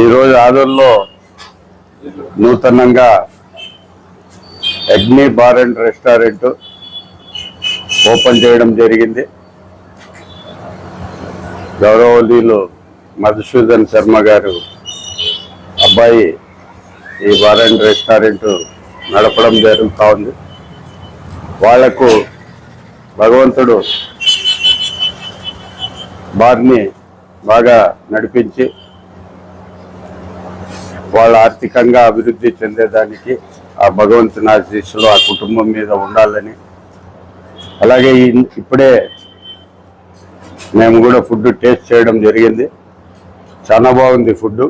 ఈరోజు ఆదూరులో నూతనంగా అగ్ని బార్ అండ్ రెస్టారెంట్ ఓపెన్ చేయడం జరిగింది. గౌరవనీయులు మధుసూదన్ శర్మ గారు అబ్బాయి ఈ బార్ అండ్ రెస్టారెంట్ నడపడం జరుగుతూ ఉంది. వాళ్ళకు భగవంతుడు బార్ని బాగా నడిపించి వాళ్ళ ఆర్థికంగా అభివృద్ధి చెందేదానికి ఆ భగవంతుని ఆశీస్సులు ఆ కుటుంబం మీద ఉండాలని. అలాగే ఇప్పుడే మేము కూడా ఫుడ్ టేస్ట్ చేయడం జరిగింది. చాలా బాగుంది ఫుడ్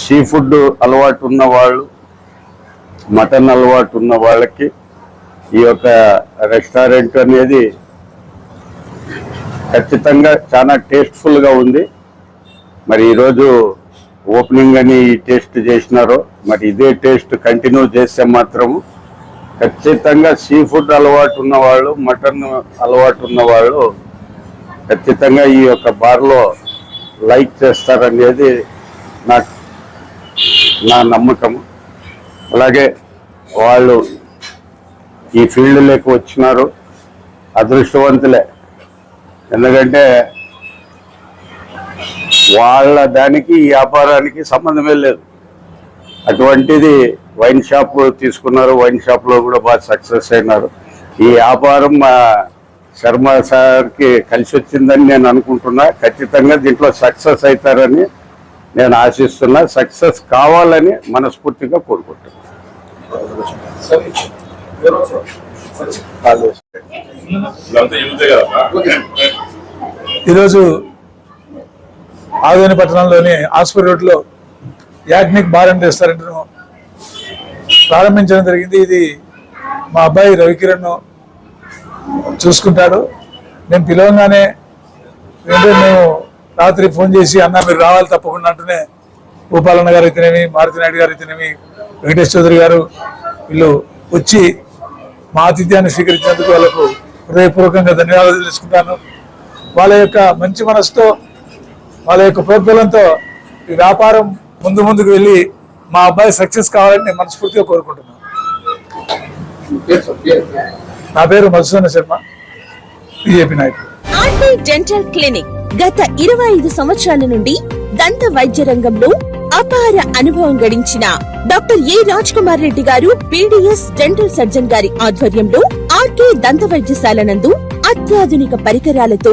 సీ ఫుడ్ అలవాటు ఉన్న వాళ్ళు మటన్ అలవాటు ఉన్న వాళ్ళకి ఈ యొక్క రెస్టారెంట్ అనేది ఖచ్చితంగా చాలా టేస్ట్ఫుల్గా ఉంది. మరి ఈరోజు ఓపెనింగ్ అని ఈ టేస్ట్ చేసినారు మరి ఇదే టేస్ట్ కంటిన్యూ చేస్తే మాత్రము ఖచ్చితంగా సీ ఫుడ్ అలవాటు ఉన్న వాళ్ళు మటన్ అలవాటు ఉన్న వాళ్ళు ఖచ్చితంగా ఈ యొక్క బార్లో లైక్ చేస్తారనేది నా నా నమ్మకం. అలాగే వాళ్ళు ఈ ఫీల్డ్లోకి వచ్చినారు అదృష్టవంతులే. ఎందుకంటే వాళ్ళ దానికి ఈ వ్యాపారానికి సంబంధమే లేదు. అటువంటిది వైన్ షాప్ తీసుకున్నారు వైన్ షాప్లో కూడా బాగా సక్సెస్ అయినారు. ఈ వ్యాపారం మా శర్మ సార్కి కలిసి వచ్చిందని నేను అనుకుంటున్నా. ఖచ్చితంగా దీంట్లో సక్సెస్ అవుతారని నేను ఆశిస్తున్నా. సక్సెస్ కావాలని మనస్ఫూర్తిగా కోరుకుంటున్నాను కదా? ఈరోజు ఆదోని పట్టణంలోని ఆస్పర్ రోడ్లో యాగ్నిక్ బార్ అండ్ రెస్టారెంట్ను ప్రారంభించడం జరిగింది. ఇది మా అబ్బాయి రవికిరణ్ చూసుకుంటాడు. నేను పిలవగానే వెంటనే మేము రాత్రి ఫోన్ చేసి అన్న మీరు రావాలి తప్పకుండా అంటూనే భూపాలన్న గారు అయితేనేమి మారుతినాయుడు గారు అయితేనేమి వెంకటేష్ చౌదరి గారు వీళ్ళు వచ్చి మా ఆతిథ్యాన్ని స్వీకరించినందుకు వాళ్ళకు హృదయపూర్వకంగా ధన్యవాదాలు తెలుసుకుంటాను. వాళ్ళ యొక్క మంచి మనసుతో వాళ్ళ యొక్క ప్రోద్బలంతో ఈ వ్యాపారం ముందు ముందుకు వెళ్ళి మా అబ్బాయి సక్సెస్ కావాలని నేను మనస్ఫూర్తిగా కోరుకుంటున్నాను. నా పేరు మధుసూన శర్మ బీజేపీ నాయకుడు. ఆర్టీ డెంటల్ క్లినిక్ గత ఇరవై ఐదు సంవత్సరాల నుండి దంత వైద్య రంగంలో అపార అనుభవం గడించిన doctor A Raj Kumar Reddy garu BDS dental surgeon గారి ఆధ్వర్యంలో ఆర్కే దంత వైద్యశాల నందు అత్యాధునిక పరికరాలతో